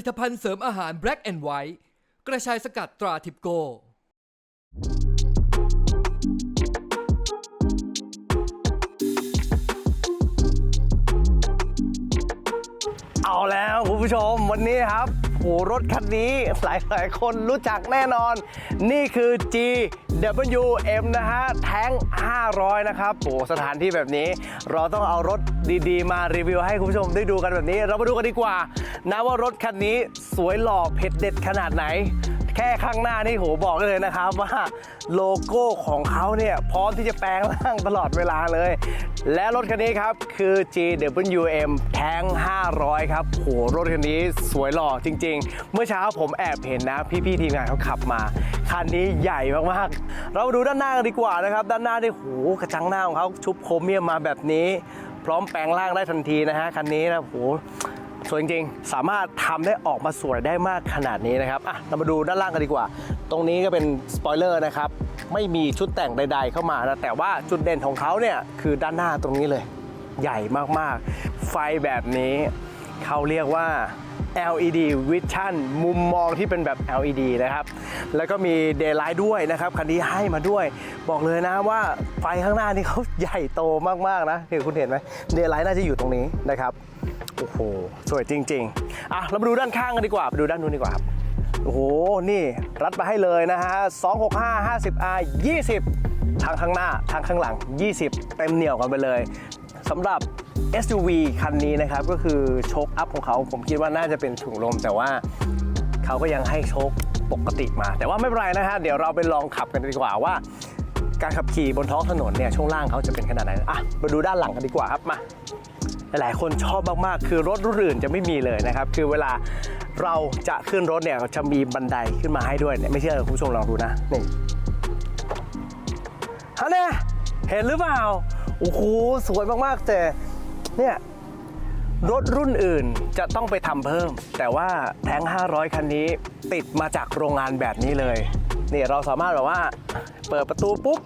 ลิตภัณฑ์เสริมอาหาร Black and White กระชายสกัดตราทิปโก เอาแล้วคุณผู้ชมวันนี้ครับ โหรถคันนี้หลายหลายคนรู้จักแน่นอน นี่คือ GWM นะฮะ แท้ง 500 นะครับโหสถานที่แบบนี้ เราต้องเอารถดีๆ มารีวิวให้คุณผู้ชมได้ดูกันแบบนี้ เรามาดูกันดีกว่า นะว่ารถคันนี้สวยหล่อเผ็ดเด็ดขนาดไหน แค่ข้างหน้านี่โหบอกได้เลยนะครับว่าโลโก้ของเขาเนี่ยพร้อมที่จะแปลงร่างตลอดเวลาเลย และรถคันนี้ครับ คือ GWM แท้ง 500 ครับโหรถคันนี้สวยหล่อจริง ๆ เมื่อเช้าผมแอบเห็นนะ พี่ๆทีมงานเขาขับมาคันนี้ใหญ่มากๆ เรามาดูด้านหน้ากันดีกว่านะครับ ด้านหน้านี่โหกระจังหน้าของเขาชุบโครเมียมมาแบบนี้ พร้อมแปลงร่างได้ทันทีนะฮะคันนี้นะโห สวยจริงๆ สามารถทำได้ออกมาสวยได้มากขนาดนี้นะครับอะเรามาดูด้านล่างกันดีกว่า ตรงนี้ก็เป็นสปอยเลอร์นะครับ ไม่มีชุดแต่งใด ๆ เข้ามานะ แต่ว่าจุดเด่นของเขาเนี่ยคือด้านหน้าตรงนี้เลย ใหญ่มากๆ ไฟแบบนี้ เขาเรียกว่า LED Vision มุมมองที่เป็นแบบ LED นะครับ แล้วก็มี Daylight ด้วยนะครับ คันนี้ให้มาด้วย บอกเลยนะว่าไฟข้างหน้านี่เขาใหญ่โตมากๆนะเห็นคุณเห็นไหม Daylight น่าจะอยู่ตรงนี้นะครับ โอ้โห สวยจริง ๆ อะ เรามาดูด้านข้างกันดีกว่า ไปดูด้านนู้นดีกว่าครับ โอ้โห นี่รัดมาให้เลยนะฮะ 265 50R 20 ทางข้างหน้า ทางข้างหลัง 20 เต็มเหนียวกันไปเลยสำหรับ SUV คันนี้นะครับก็คือโชคอัพของเขาผมคิดว่าน่าจะเป็นถุงลม แต่ว่าเขาก็ยังให้โชคปกติมา แต่ว่าไม่เป็นไรนะฮะเดี๋ยวเราไปลองขับกันดีกว่าว่า การขับขี่บนท้องถนนเนี่ยช่วงล่างเขาจะเป็นขนาดไหนอะมาดูด้านหลังกันดีกว่าครับมาหลายๆคนชอบมาก ๆ คือรถรุ่นอื่นจะไม่มีเลยนะครับ คือเวลาเราจะขึ้นรถเนี่ยจะมีบันไดขึ้นมาให้ด้วยเนี่ยไม่เชื่อคุณผู้ชมลองดูนะนี่ฮะเนี่ยเห็นหรือเปล่าโอ้โหสวยมาก ๆ แต่ เนี่ยรถรุ่นอื่นจะต้องไปทำเพิ่ม แต่ว่าแท้ง 500 คันนี้ติดมาจากโรงงานแบบนี้เลยนี่เราสามารถแบบว่าเปิดประตูปุ๊บ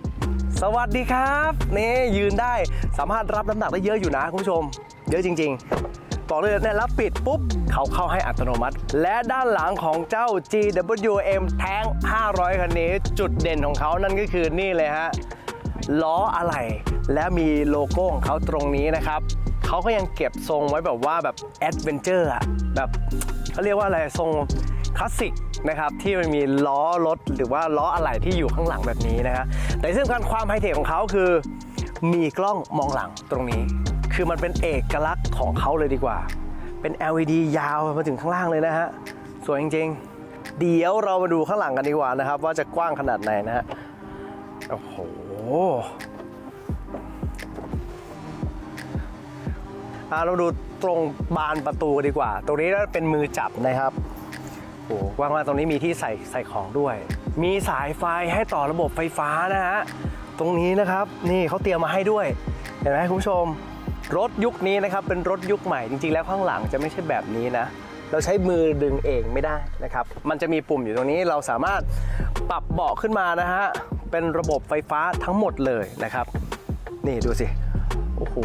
สวัสดีครับนี่ยืนได้สามารถรับน้ำหนักได้เยอะอยู่นะคุณผู้ชม เยอะจริงๆบอเลยเนี่ยแล้วปิดปุ๊บ เขาเข้าให้อัตโนมัติ และด้านหลังของเจ้า GWM แท้ง 500 คันนี้ จุดเด่นของเขานั่นก็คือนี่เลยฮะล้ออะไหล่และมีโลโก้ของเขาตรงนี้นะครับ เขาก็ยังเก็บทรงไว้แบบว่าแบบแอดเวนเจอร์อะแบบเขาเรียกว่าอะไรทรงคลาสสิกนะครับที่มันมีล้อรถหรือว่าล้ออะไหล่ที่อยู่ข้างหลังแบบนี้นะฮะแต่ที่สำคัญความไฮเทคของเขาคือ มีกล้องมองหลังตรงนี้ คือมันเป็นเอกลักษณ์ของเขาเลยดีกว่า เป็น LED ยาวมาถึงข้างล่างเลยนะฮะสวยจริงๆ เดี๋ยวเรามาดูข้างหลังกันดีกว่านะครับ ว่าจะกว้างขนาดไหนนะฮะโอ้โห เราดูตรงบานประตูดีกว่า ตรงนี้เป็นมือจับนะครับโอ้โหกว้างมากตรงนี้มีที่ใส่ใส่ของด้วย มีสายไฟให้ต่อระบบไฟฟ้านะฮะตรงนี้นะครับนี่เขาเตรียมมาให้ด้วย เห็นไหมคุณผู้ชม รถยุคนี้นะครับเป็นรถยุคใหม่จริงๆ แล้วข้างหลังจะไม่ใช่แบบนี้นะ เราใช้มือดึงเองไม่ได้นะครับ มันจะมีปุ่มอยู่ตรงนี้เราสามารถปรับเบาะขึ้นมานะฮะเป็นระบบไฟฟ้าทั้งหมดเลยนะครับ นี่ดูสิโอ้โห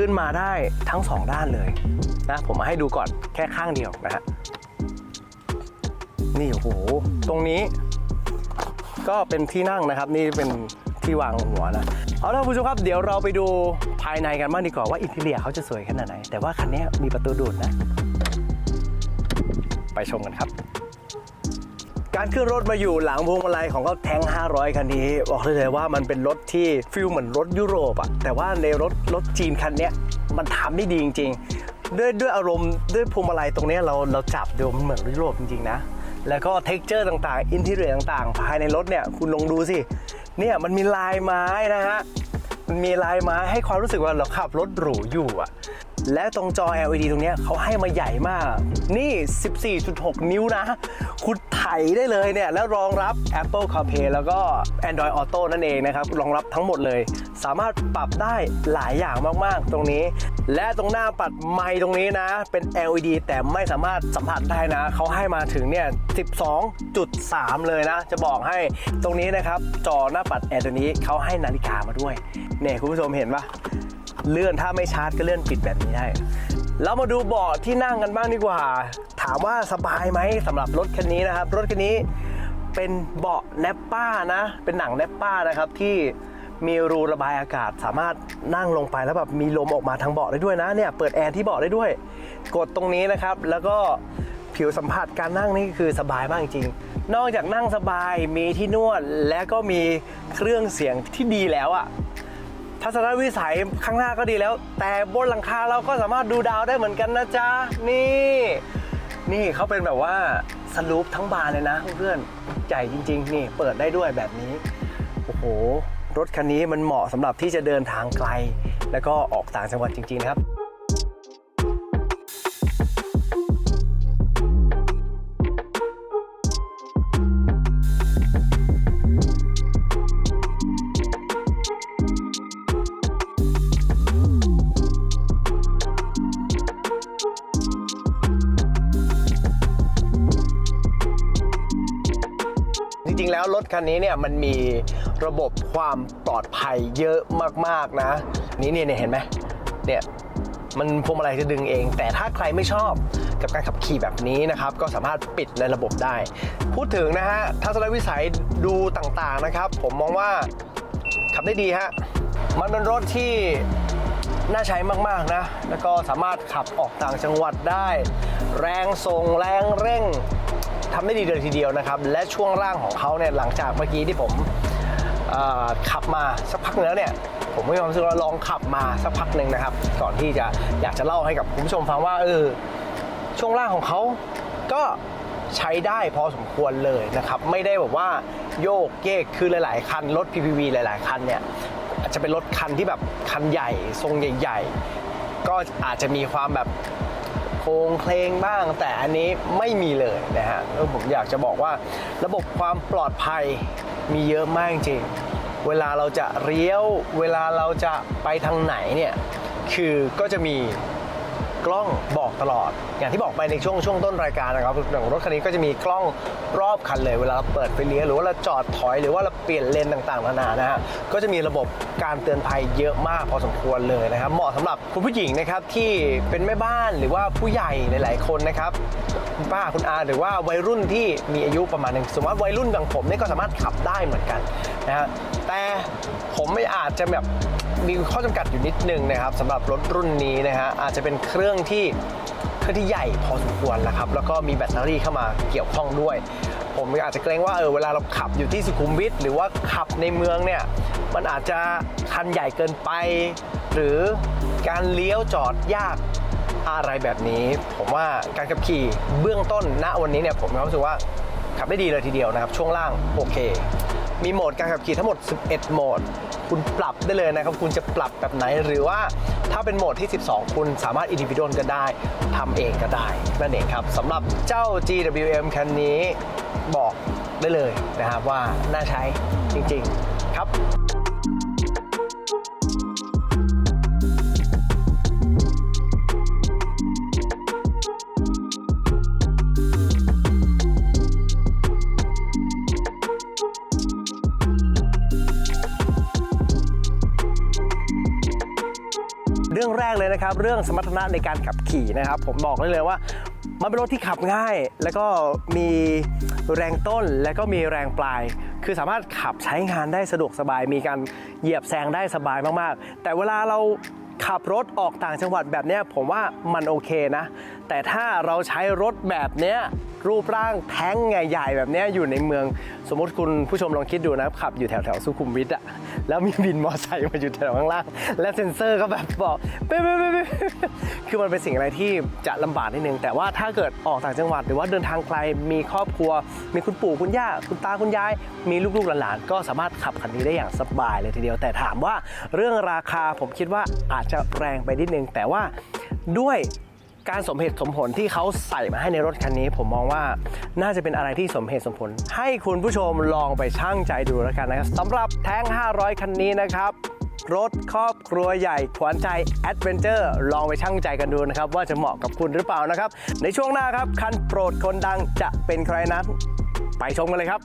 ขึ้นมาได้ทั้งสองด้านเลยนะผมมาให้ดูก่อนแค่ข้างเดียวนะฮะนี่โอ้โหตรงนี้ก็เป็นที่นั่งนะครับ นี่เป็นที่วางหัวนะเอาละผู้ชมครับเดี๋ยวเราไปดูภายในกันบ้างดีกว่าว่าอินทีเรียเขาจะสวยขนาดไหน แต่ว่าคันนี้มีประตูดูดนะ ไปชมกันครับ การขึ้นรถมาอยู่หลังพวงมาลัยของเขาแทง500 คันนี้ บอกได้เลยว่ามันเป็นรถที่ฟิลเหมือนรถยุโรปอะแต่ว่าในรถรถจีนคันนี้มันทำได้ดีจริง ๆ ด้วยด้วยอารมณ์ด้วยพวงมาลัยตรงนี้เราเราจับดูมันเหมือนยุโรปจริงๆนะแล้วก็เท็กเจอร์ต่างๆ อินทีเรียต่างๆ ภายในรถเนี่ยคุณลองดูสิ เนี่ยมันมีลายไม้นะฮะ มันมีลายไม้ให้ความรู้สึกว่าเราขับรถหรูอยู่อะ และตรงจอ LED ตรงนี้เขาให้มาใหญ่มาก นี่ 14.6 นิ้วนะ คุณไถได้เลยเนี่ย แล้วรองรับ Apple CarPlay แล้วก็ Android Auto นั่นเองนะครับ รองรับทั้งหมดเลย สามารถปรับได้หลายอย่างมากๆ ตรงนี้ และตรงหน้าปัดไมค์ตรงนี้นะ เป็น LED แต่ไม่สามารถสัมผัสได้นะ เขาให้มาถึงเนี่ย 12.3 เลยนะ จะบอกให้ตรงนี้นะครับ จอหน้าปัดแอร์ตัวนี้เขาให้นาฬิกามาด้วย เนี่ยคุณผู้ชมเห็นปะ เลื่อนถ้าไม่ชาร์จก็เลื่อนปิดแบบนี้ได้เรามาดูเบาะที่นั่งกันบ้างดีกว่า ถามว่าสบายไหมสำหรับรถคันนี้นะครับ รถคันนี้เป็นเบาะแนปป้านะ เป็นหนังแนปป้านะครับที่มีรูระบายอากาศ สามารถนั่งลงไปแล้วแบบมีลมออกมาทางเบาะได้ด้วยนะเนี่ยเปิดแอร์ที่เบาะได้ด้วย กดตรงนี้นะครับ แล้วก็ผิวสัมผัสการนั่งนี่คือสบายมากจริง นอกจากนั่งสบายมีที่นวดและก็มีเครื่องเสียงที่ดีแล้วอะ ทัศนวิสัยข้างหน้าก็ดีแล้ว แต่บนหลังคาเราก็สามารถดูดาวได้เหมือนกันนะจ๊ะ นี่ นี่เขาเป็นแบบว่าสลูปทั้งบานเลยนะเพื่อนใหญ่จริง ๆ นี่เปิดได้ด้วยแบบนี้ โอ้โห รถคันนี้มันเหมาะสำหรับที่จะเดินทางไกล แล้วก็ออกต่างจังหวัดจริง ๆ นะครับ ถคันนี้เนี่ยมันมีระบบความปลอดภัยเยอะมากๆนะ นี่เนี่ยเห็นไหมเนี่ยมันพวงมาลัยจะดึงเอง แต่ถ้าใครไม่ชอบกับการขับขี่แบบนี้นะครับ ก็สามารถปิดในระบบได้ พูดถึงนะฮะทัศนวิสัยดูต่างๆนะครับ ผมมองว่าขับได้ดีฮะมันเป็นรถที่น่าใช้มากๆนะ แล้วก็สามารถขับออกต่างจังหวัดได้ แรงส่งแรงเร่ง ทำได้ดีเลยทีเดียวนะครับ และช่วงล่างของเขาเนี่ยหลังจากเมื่อกี้ที่ผมขับมาสักพักแล้วเนี่ยผมก็มีความรู้สึกว่าลองขับมาสักพักหนึ่งนะครับ ก่อนที่จะอยากจะเล่าให้กับคุณผู้ชมฟังว่าเออช่วงล่างของเขาก็ใช้ได้พอสมควรเลยนะครับ ไม่ได้แบบว่าโยกเยกคือหลาย ๆ คันรถ PPV หลาย ๆ คันเนี่ยอาจจะเป็นรถคันที่แบบคันใหญ่ ทรงใหญ่ ๆ ก็อาจจะมีความแบบ โครงเคลงบ้าง แต่อันนี้ไม่มีเลยนะฮะแล้วผมอยากจะบอกว่าระบบความปลอดภัยมีเยอะมากจริง เวลาเราจะเลี้ยว เวลาเราจะไปทางไหนเนี่ย คือก็จะมี กล้องบอกตลอด อย่างที่บอกไปในช่วงช่วงต้นรายการนะครับอย่างรถคันนี้ก็จะมีกล้องรอบคันเลย เวลาเราเปิดไฟเลี้ยวหรือว่าเราจอดถอยหรือว่าเราเปลี่ยนเลนต่างๆนานานะฮะก็จะมีระบบการเตือนภัยเยอะมากพอสมควรเลยนะครับเหมาะสำหรับคุณผู้หญิงนะครับที่เป็นแม่บ้านหรือว่าผู้ใหญ่หลาย ๆ คนนะครับคุณป้าคุณอาหรือว่าวัยรุ่นที่มีอายุประมาณหนึ่งสมมติว่าวัยรุ่นอย่างผมเนี่ยก็สามารถขับได้เหมือนกันนะฮะแต่ผมไม่อาจจะแบบ มีข้อจำกัดอยู่นิดนึงนะครับสำหรับรถรุ่นนี้นะฮะอาจจะเป็นเครื่องที่เครื่องที่ใหญ่พอสมควรนะครับแล้วก็มีแบตเตอรี่เข้ามาเกี่ยวข้องด้วย ผมอาจจะเกรงว่าเออเวลาเราขับอยู่ที่สุขุมวิทหรือว่าขับในเมืองเนี่ยมันอาจจะคันใหญ่เกินไป หรือการเลี้ยวจอดยากอะไรแบบนี้ ผมว่าการขับขี่เบื้องต้นณวันนี้เนี่ยผมมีความรู้สึกว่าขับได้ดีเลยทีเดียวนะครับ ช่วงล่างโอเค มีโหมดการขับขี่ทั้งหมด 11 โหมด คุณปรับได้เลยนะครับ คุณจะปรับแบบไหนหรือว่าถ้าเป็นโหมดที่ 12 คุณสามารถอินดิวิโดนก็ได้ทำเองก็ได้ นั่นเองครับสำหรับเจ้า GWM คันนี้บอกได้เลยนะครับว่าน่าใช้จริง ๆ ครับ รื่องแรกเลยนะครับ เรื่องสมรรถนะในการขับขี่นะครับ ผมบอกได้เลยว่า มันเป็นรถที่ขับง่าย แล้วก็มีแรงต้นและก็มีแรงปลาย คือสามารถขับใช้งานได้สะดวกสบาย มีการเหยียบแซงได้สบายมากๆ แต่เวลาเราขับรถออกต่างจังหวัดแบบเนี้ยผมว่ามันโอเคนะ แต่ถ้าเราใช้รถแบบเนี้ย รูปร่างแท้งใหญ่ๆแบบนี้อยู่ในเมือง สมมติคุณผู้ชมลองคิดดูนะขับอยู่แถวแถวสุขุมวิทอะแล้วมีบินมอไซค์มาอยู่แถวข้างล่าง และเซ็นเซอร์ก็แบบบอกเป๊ะๆๆๆคือมันเป็นสิ่งอะไรที่จะลำบากนิดนึง แต่ว่าถ้าเกิดออกต่างจังหวัดหรือว่าเดินทางไกลมีครอบครัว มีคุณปู่คุณย่าคุณตาคุณยาย มีลูกๆหลานๆก็สามารถขับคันนี้ได้อย่างสบายเลยทีเดียว แต่ถามว่าเรื่องราคาผมคิดว่าอาจจะแรงไปนิดนึงแต่ว่าด้วย การสมเหตุสมผลที่เขาใส่มาให้ในรถคันนี้ ผมมองว่าน่าจะเป็นอะไรที่สมเหตุสมผล ให้คุณผู้ชมลองไปชั่งใจดูแล้วกันนะครับสำหรับแท้ง 500 คันนี้นะครับรถครอบครัวใหญ่ขวัญใจแอดเวนเจอร์ลองไปชั่งใจกันดูนะครับ ว่าจะเหมาะกับคุณหรือเปล่านะครับ ในช่วงหน้าครับ คันโปรดคนดังจะเป็นใครนั้น ไปชมกันเลยครับ